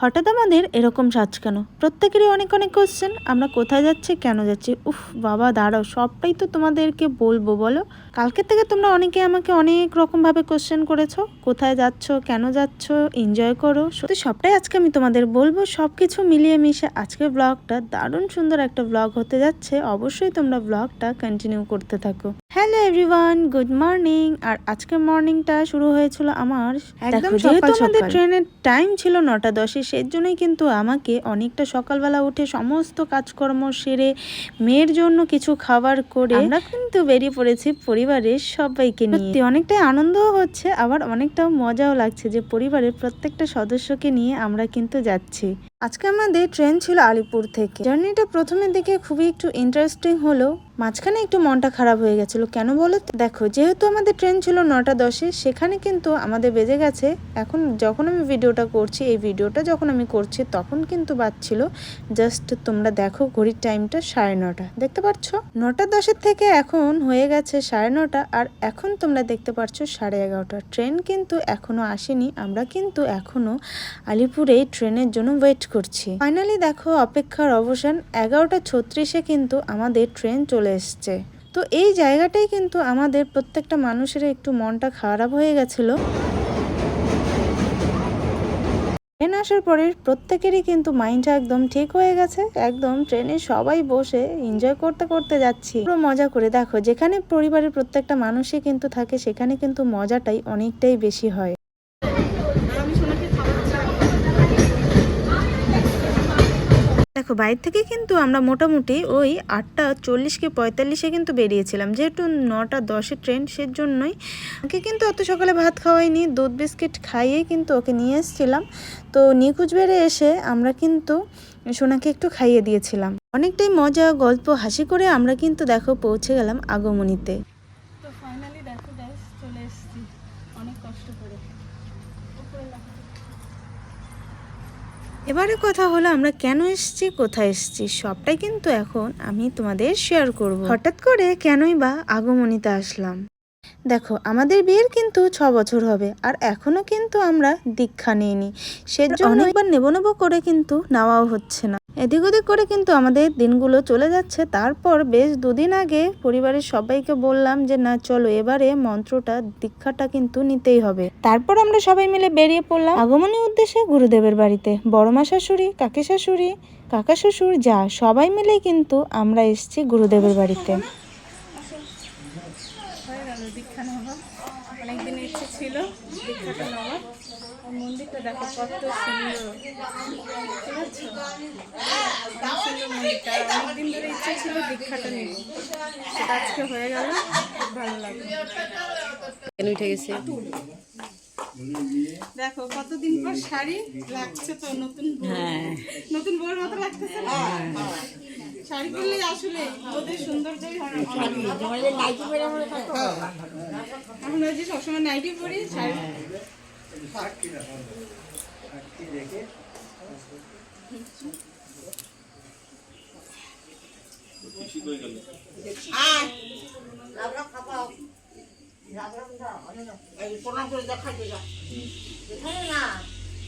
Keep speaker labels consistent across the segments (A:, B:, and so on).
A: হঠাৎ আমাদের এরকম সাজ কেন? প্রত্যেকেরই অনেক অনেক কোশ্চেন আমরা কোথায় যাচ্ছি কেন যাচ্ছি? উফ বাবা দাঁড়াও সবটাই তো তোমাদেরকে বলব বলো। কালকে থেকে তোমরা অনেকে আমাকে অনেক রকমভাবে কোশ্চেন করেছ। কোথায় যাচ্ছ কেন যাচ্ছ এনজয় করো। সত্যি সবটাই আজকে আমি তোমাদের বলব সব কিছু মিলিয়ে মিশে। আজকের ব্লগটা দারুণ সুন্দর একটা ব্লগ হতে যাচ্ছে। অবশ্যই তোমরা ব্লগটা কন্টিনিউ করতে থাকো। হ্যালো এভরিওয়ান গুড মর্নিং আর আজকের মর্নিংটা শুরু হয়েছিল আমার একদম যেহেতু আমাদের। ট্রেনের টাইম ছিল নটা দশে সেই জন্যই কিন্তু আমাকে অনেকটা সকালবেলা উঠে সমস্ত কাজকর্ম সেরে মেয়ের জন্য কিছু খাবার করে আমরা কিন্তু বেরিয়ে পড়েছি পরিবারের সবাইকে নিয়ে। সত্যি অনেকটাই আনন্দও হচ্ছে আবার অনেকটা মজাও লাগছে যে পরিবারের প্রত্যেকটা সদস্যকে নিয়ে আমরা কিন্তু যাচ্ছি। আজকে আমাদের ট্রেন ছিল আলিপুর থেকে। জার্নিটা প্রথমের দিকে খুবই একটু ইন্টারেস্টিং হলো মাঝখানে একটু মনটা খারাপ হয়ে গেছিল। কেন বলো? দেখো, যেহেতু আমাদের ট্রেন ছিল নটা দশে, সেখানে কিন্তু আমাদের বেজে গেছে। এখন যখন আমি ভিডিওটা করছি, এই ভিডিওটা যখন আমি করছি, তখন কিন্তু বাজছিল জাস্ট তোমরা দেখো ঘড়ির টাইমটা সাড়ে নটা দেখতে পাচ্ছ নটা দশের থেকে এখন হয়ে গেছে সাড়ে নটা আর এখন তোমরা দেখতে পাচ্ছ সাড়ে এগারোটা। ট্রেন কিন্তু এখনও আসেনি। আমরা কিন্তু এখনও আলিপুরে ট্রেনের জন্য ওয়েট করছি। ফাইনালি দেখো, অপেক্ষার অবসান। এগারোটা ছত্রিশে কিন্তু আমাদের ট্রেন চলে এসছে। তো এই জায়গাটাই কিন্তু আমাদের প্রত্যেকটা মানুষের একটু মনটা খারাপ হয়ে গেছিল। ট্রেন আসার পরে প্রত্যেকেরই কিন্তু মাইন্ডটা একদম ঠিক হয়ে গেছে। একদম ট্রেনে সবাই বসে এনজয় করতে করতে যাচ্ছি। পুরো মজা করে দেখো, যেখানে পরিবারের প্রত্যেকটা মানুষই কিন্তু থাকে, সেখানে কিন্তু মজাটাই অনেকটাই বেশি হয়। দেখো, বাইরে থেকে কিন্তু আমরা মোটামুটি ওই আটটা চল্লিশ কি পঁয়তাল্লিশে কিন্তু বেরিয়েছিলাম। যেহেতু নটা দশে ট্রেন সের জন্যই ওকে কিন্তু অত সকালে ভাত খাওয়াইনি। দুধ, বিস্কিট খাইয়েই কিন্তু ওকে নিয়ে এসেছিলাম। তো নিকুচবেড়ে এসে আমরা কিন্তু সোনাকে একটু খাইয়ে দিয়েছিলাম। অনেকটাই মজা, গল্প, হাসি করে আমরা কিন্তু দেখো পৌঁছে গেলাম আগমনীতে।
B: তো ফাইনালি দেখো চলে এসেছি। অনেক কষ্ট করে।
A: এবারে কথা হলো আমরা কেন এসছি, কোথায় এসছি, সবটাই কিন্তু এখন আমি তোমাদের শেয়ার করব। হঠাৎ করে কেনই বা আগমনীতে আসলাম। দেখো, আমাদের বিয়ের কিন্তু ছ বছর হবে, আর এখনও কিন্তু আমরা দীক্ষা নিইনি। সেজন্য অনেকবার নেব নেব করে কিন্তু নেওয়াও হচ্ছে না। এদিক ওদিক করে কিন্তু আমাদের দিনগুলো চলে যাচ্ছে। তারপর বেশ দুদিন আগে পরিবারের সবাইকে বললাম যে, না, চলো, এবারে মন্ত্রটা, দীক্ষাটা কিন্তু নিতেই হবে। তারপর আমরা সবাই মিলে বেরিয়ে পড়লাম আগমনী উদ্দেশ্যে গুরুদেবের বাড়িতে। বড় মা শাশুড়ি, কাকি শাশুড়ি, কাকা শ্বশুর যা, সবাই মিলে কিন্তু আমরা এসেছি গুরুদেবের বাড়িতে
B: হয়ে গেল দীক্ষা নেওয়া অনেকদিন ইচ্ছে ছিল মন্দিরটা দেখো কত সুন্দর। ঠিক আছে? সুন্দর মন্দিরটা। অনেকদিন ধরে ইচ্ছে ছিল দীক্ষাটা নেব। সেটা আজকে হয়ে গেল। খুব ভালো লাগল।
C: কেন উঠে গেছে?
B: দেখো কতদিন পর শাড়ি লাগছে তো নতুন নতুন বউর মতো লাগতেছে না? শাড়ি পরলে আসলে ওদের সৌন্দর্যই হয় অনেক। এখন ওই যে সবসময় নাইটি পরি শাড়ি এসে আসো
C: মা গো-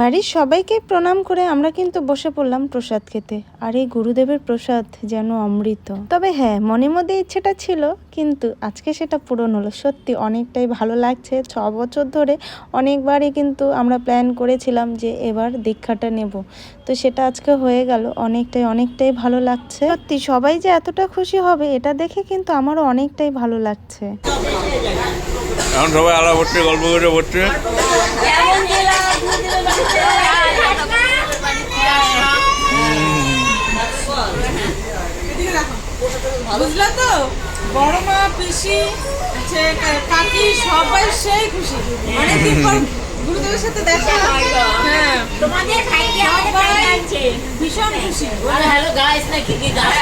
A: বাড়ির সবাইকে প্রণাম করে আমরা কিন্তু বসে পড়লাম প্রসাদ খেতে, আর এই গুরুদেবের প্রসাদ যেন অমৃত। তবে হ্যাঁ মনের মধ্যে ইচ্ছেটা ছিল, কিন্তু আজকে সেটা পূরণ হলো। সত্যি অনেকটাই ভালো লাগছে। ছ বছর ধরে অনেকবারই কিন্তু আমরা প্ল্যান করেছিলাম যে এবার দীক্ষাটা নেব। তো সেটা আজকে হয়ে গেল। অনেকটাই অনেকটাই ভালো লাগছে। সত্যি সবাই যে এতটা খুশি হবে, এটা দেখে কিন্তু আমারও অনেকটাই ভালো লাগছে।
D: এখন সবাই হচ্ছে গল্প করে
B: বুঝলা তো বড় মা পিসি হচ্ছে কাকি সবাই সেই খুশি। অনেকদিন পর গুরুদেবের সাথে দেখা হ্যাঁ।
E: তোমাদের ভাইকে
B: সবাই
E: ভাই
B: ভীষণ খুশি।
E: হ্যালো গাইস নাকি কি গাছ?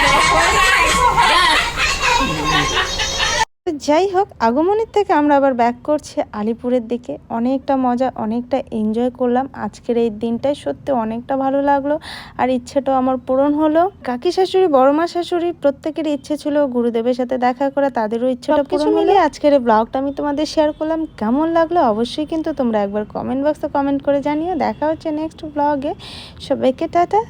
A: তো যাই হোক আগমনের থেকে আমরা আবার ব্যাক করছি আলিপুরের দিকে। অনেকটা মজা অনেকটা এনজয় করলাম। আজকের এই দিনটাই সত্যি অনেকটা ভালো লাগল। আর ইচ্ছেটাও আমার পূরণ হলো। কাকি শাশুড়ি বড় মা শাশুড়ি প্রত্যেকেরই ইচ্ছে ছিল গুরুদেবের সাথে দেখা করে তাদেরও ইচ্ছেটা পূরণ মিলে আজকের এই ব্লগটা আমি তোমাদের শেয়ার করলাম। কেমন লাগল অবশ্যই কিন্তু তোমরা একবার কমেন্ট বক্সে কমেন্ট করে জানিও। দেখা হচ্ছে নেক্সট ব্লগে সবাইকে টাটা।